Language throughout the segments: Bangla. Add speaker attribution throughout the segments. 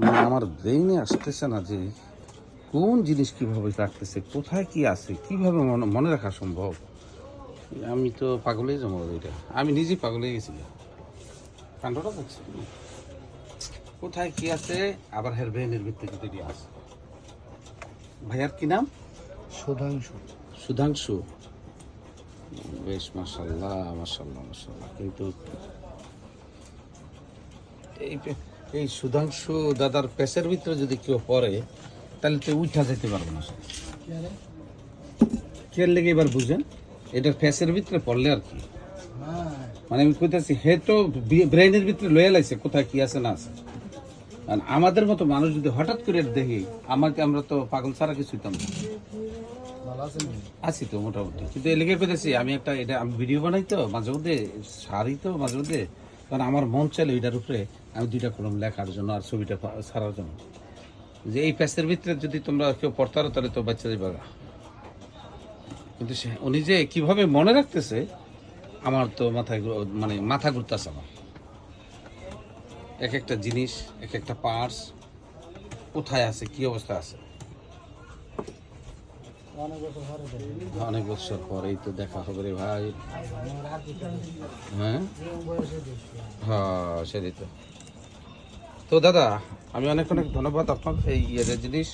Speaker 1: মানে আমার ব্রেইনে আসতেছে না যে কোন জিনিস কীভাবে রাখতেছে কোথায় কি আছে কীভাবে মনে মনে রাখা সম্ভব? আমি তো পাগলে যাব এটা। আমি নিজেই পাগলে গেছি কাণ্ডটা দেখছি কোথায় কি আছে আবার হের ব্রেনের ভিত্তিতে তৈরি আছে? ভাইয়ার কি নাম?
Speaker 2: সুধাংশু।
Speaker 1: সুধাংশু। বেশ মাসাল্লাহ মাসাল্লাহ মাসাল্লাহ কিন্তু এই এই সুধাংশু দাদার পেশের ভিতরে যদি কেউ পড়ে তাহলে তো উঠা যেতে পারব না স্যার। কে লেগে এবার বুঝেন? এটা ফেসের ভিতরে পড়লে আর কি। মানে আমি কইতেছি হে তো ব্রেনের ভিতরে লয়ে লাগছে কোথায় কি আছে না আছে। আর আমাদের মতো মানুষ যদি হঠাৎ করে দেখি আমাকে আমরা তো পাগল ছাড়া কিছু হইতাম না। আছি তো মোটামুটি। কিন্তু এলাকায় পেতেছি আমি একটা এটা আমি ভিডিও বানাই তো মাঝে মধ্যে সারি তো মাঝে মধ্যে। কারণ আমার মন চাইলো ওইটার উপরে আমি দুইটা কলম লেখার জন্য আর ছবিটা ছাড়ার জন্য। যে এই প্যাসের ভিতরে যদি তোমরা কেউ পড়তারো, তাহলে তো বাচ্চা যাবে কিন্তু সে উনি যে কীভাবে মনে রাখতেছে, আমার তো মাথায় মানে মাথা ঘুরতেছে আমার। এক একটা জিনিস, এক একটা পার্স কোথায় আছে, কি অবস্থা আছে?
Speaker 2: অনেক বছর
Speaker 1: পরেই তো দেখা হবে রে ভাই। হ্যাঁ। হ্যাঁ সেটাই তো। তো দাদা আমি অনেক অনেক ধন্যবাদ আপনার এই ইয়ের জিনিস।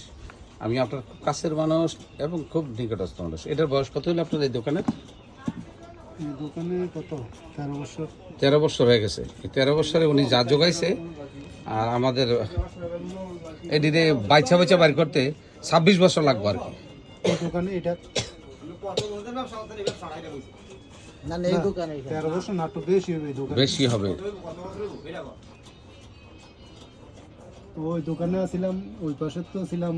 Speaker 1: আমি আপনার কাছের মানুষ এবং খুব নিকটস্থ মানুষ। এটার বয়স কত হলো আপনার এই দোকানে?
Speaker 2: দোকানে কত? তেরো বছর।
Speaker 1: তেরো বছর হয়ে গেছে। তেরো বছরে উনি যা যোগাইছে আর আমাদের এটিতে বাইচা বাইচা বাড়ি করতে ছাব্বিশ বছর লাগবে আর কি।
Speaker 2: এই দোকানে এটা।
Speaker 3: না না এই দোকানে
Speaker 2: তেরো বছর না একটু বেশি হবে দোকানে।
Speaker 1: বেশি হবে।
Speaker 2: তো ওই দোকানে ছিলাম ওই পাশে তো ছিলাম